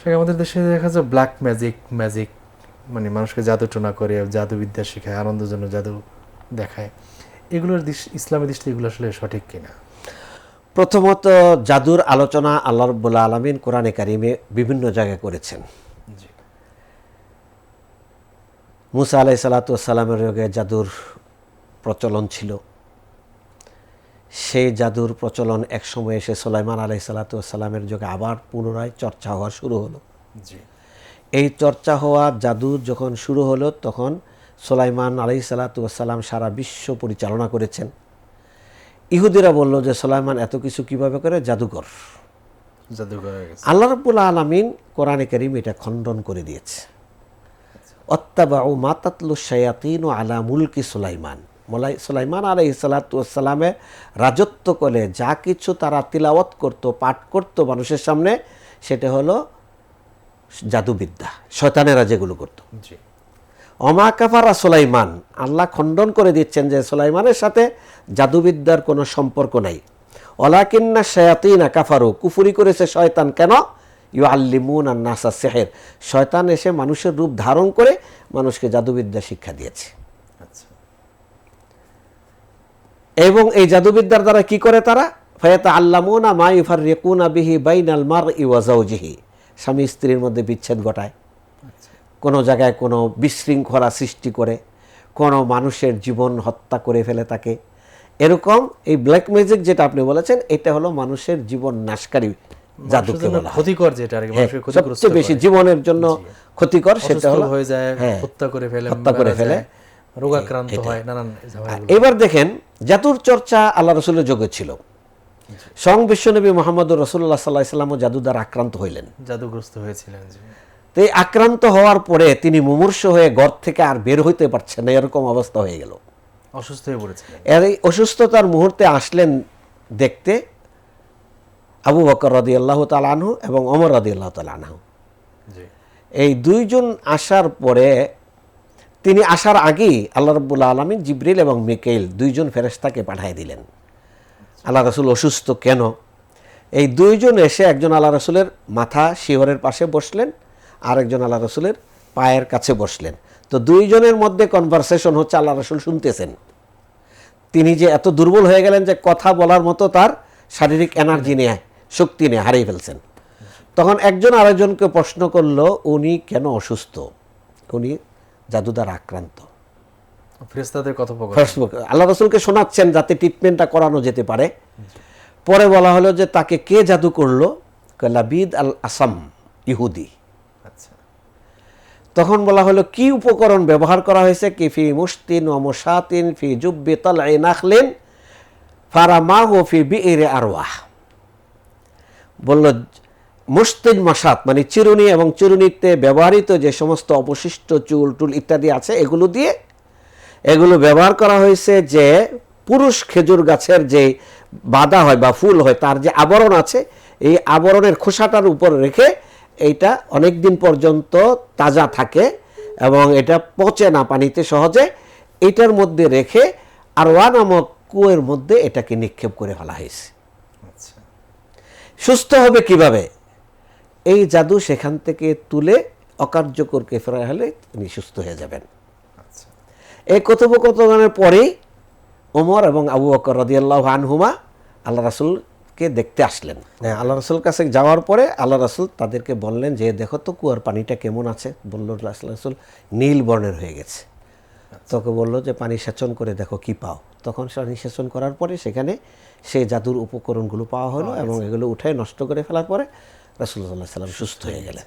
সেখানে আমাদের দেশে দেখা যায় ব্ল্যাক ম্যাজিক ম্যাজিক মানে মানুষকে জাদু টোনা করে জাদুবিদ্যা শেখায় আনন্দের জন্য জাদু দেখায়। এগুলোর ইসলামী দৃষ্টি এগুলো আসলে সঠিক কিনা? প্রথমত জাদুর আলোচনা আল্লাহ রব্বুল্লা আলমিন কোরআনে কারিমে বিভিন্ন জায়গায় করেছেন। মুসা আলাই সালাতামের যুগে জাদুর প্রচলন ছিল। সেই জাদুর প্রচলন একসময় এসে সোলাইমান আলাই সালাতামের যুগে আবার পুনরায় চর্চা হওয়া শুরু হলো। এই চর্চা হওয়া জাদু যখন শুরু হলো তখন সোলাইমান আলাই সালাতাম সারা বিশ্ব পরিচালনা করেছেন। ইহুদিরা বলল যে সোলাইমান এত কিছু কীভাবে করে? জাদুঘর। আল্লাহ রব্বুল আলমিন কোরআনে করিম এটা খণ্ডন করে দিয়েছে। অত্তাবাউ মাতাতলু শায়াতিন ও আলা মুলকি সুলাইমান। মোলাই সুলাইমান আলাই সালাতামে রাজত্ব করে যা কিছু তারা তিলাওয়াত করত পাঠ করত মানুষের সামনে সেটা হলো জাদুবিদ্যা শয়তানেরা যেগুলো করতো। অমা কাফারা সোলাইমান আল্লাহ খণ্ডন করে দিচ্ছেন যে সোলাইমানের সাথে জাদুবিদ্যার কোনো সম্পর্ক নাই। অলাকিন্না শয়াতিনা কাফারু কুফুরি করেছে শয়তান কেন? ইউ আল্লিমুন আর নাসা সেহের শয়তান এসে মানুষের রূপ ধারণ করে মানুষকে জাদুবিদ্যা শিক্ষা দিয়েছে আচ্ছা এবং এই জাদুবিদ্যার দ্বারা কি করে তারা? ফয়াতা আল্লামুনা মা ইফার রেকুনা বিহি বাইনাল মার ইওয়াজাউজিহি স্বামী স্ত্রীর মধ্যে বিচ্ছেদ ঘটায়। কোনো জায়গায় কোনো বিশৃঙ্খলা সৃষ্টি করে কোনো মানুষের জীবন হত্যা করে ফেলে তাকে। এরকম এই ব্ল্যাক ম্যাজিক যেটা আপনি বলেছেন এটা হলো মানুষের জীবন নাশকারী জাদুকে বলা ক্ষতিকর যেটা আর হ্যাঁ, সবচেয়ে বেশি জীবনের জন্য ক্ষতিকর সেটা হলো হয়ে যায় হ্যাঁ, হত্যা করে ফেলে হত্যা করে ফেলে। রোগাক্রান্ত হয় নানান এবার দেখেন জাদুর চর্চা আল্লাহ রসুলের যোগে ছিল। সং বিশ্বনবী মোহাম্মদ রসুল্লাহ সাল্লাহ ইসলামও জাদু দ্বারা আক্রান্ত হইলেন। জাদুগ্রস্ত হয়েছিলেন তো এই আক্রান্ত হওয়ার পরে তিনি মুমূর্ষ হয়ে ঘর থেকে আর বের হইতে পারছেন না এরকম অবস্থা হয়ে গেল। অসুস্থ হয়ে পড়েছিলেন। এর এই অসুস্থতার মুহূর্তে আসলেন দেখতে আবু বকর রদি আল্লাহ তালানহু এবং অমর রদি আল্লাহ তালানহু এই দুইজন আসার পরে তিনি আসার আগেই আল্লাহ রব্বুল্লা আলমিন জিব্রিল এবং মিকেইল দুইজন ফেরেশতাকে পাঠিয়ে দিলেন। আল্লাহ রসুল অসুস্থ কেন? এই দুইজন এসে একজন আল্লাহ রসুলের মাথা শিহরের পাশে বসলেন আর একজন আল্লাহ রসুলের পায়ের কাছে বসলেন। তো দুইজনের মধ্যে কনভারসেশন হচ্ছে আল্লাহ রসুল শুনতেছেন। তিনি যে এত দুর্বল হয়ে গেলেন যে কথা বলার মতো তার শারীরিক এনার্জি নিয়ে শক্তি নিয়ে হারিয়ে ফেলছেন। তখন একজন আরেকজনকে প্রশ্ন করল, উনি কেন অসুস্থ? উনি জাদু দ্বারা আক্রান্ত। ফেরেশতাদের কথোপকথন। আল্লাহ রসুলকে শোনাচ্ছেন যাতে ট্রিটমেন্টটা করানো যেতে পারে। পরে বলা হলো যে তাকে কে জাদু করল? লাবিদ আল আসাম ইহুদি। আচ্ছা। তখন বলা হলো কি উপকরণ ব্যবহার করা হয়েছে? কি ফি মুস্তিন ও মোসাতিন ফি জুব্বি তালাই নাখলেন ফারামা ও ফি বিএরে আরওয়াহ। বলল মুস্তিন মশাত মানে চিরুনি এবং চিরুনিতে ব্যবহৃত যে সমস্ত অবশিষ্ট চুল টুল ইত্যাদি আছে এগুলো দিয়ে এগুলো ব্যবহার করা হয়েছে যে পুরুষ খেজুর গাছের যে বাদা হয় বা ফুল হয় তার যে আবরণ আছে এই আবরণের খোসাটার উপর রেখে এইটা অনেক দিন পর্যন্ত তাজা থাকে এবং এটা পচে না পানিতে সহজে এটার মধ্যে রেখে আরওয়া নামক কুয়ের মধ্যে এটাকে নিক্ষেপ করে ফেলা হয়েছে। আচ্ছা। সুস্থ হবে কীভাবে? এই জাদু সেখান থেকে তুলে অকার্যকরকে ফেরা হলে তিনি সুস্থ হয়ে যাবেন। আচ্ছা। এই কথোপকথনের পরেই ওমর এবং আবু বকর রদিয়াল্লাহ আনহুমা আল্লাহ রাসুলকে দেখতে আসলেন। হ্যাঁ আল্লাহ রাসুল কাছে যাওয়ার পরে আল্লাহ রাসুল তাদেরকে বললেন যে দেখো তো কুয়ার পানিটা কেমন আছে? বলল আল্লাহ রাসুল নীল বর্ণের হয়ে গেছে। তোকে বলল যে পানি সেচন করে দেখো কি পাও? তখন পানি সেচন করার পরে সেখানে সেই জাদুর উপকরণগুলো পাওয়া হলো এবং এগুলো উঠে নষ্ট করে ফেলার পরে রাসুল্লাহ সাল্লাম সুস্থ হয়ে গেলেন।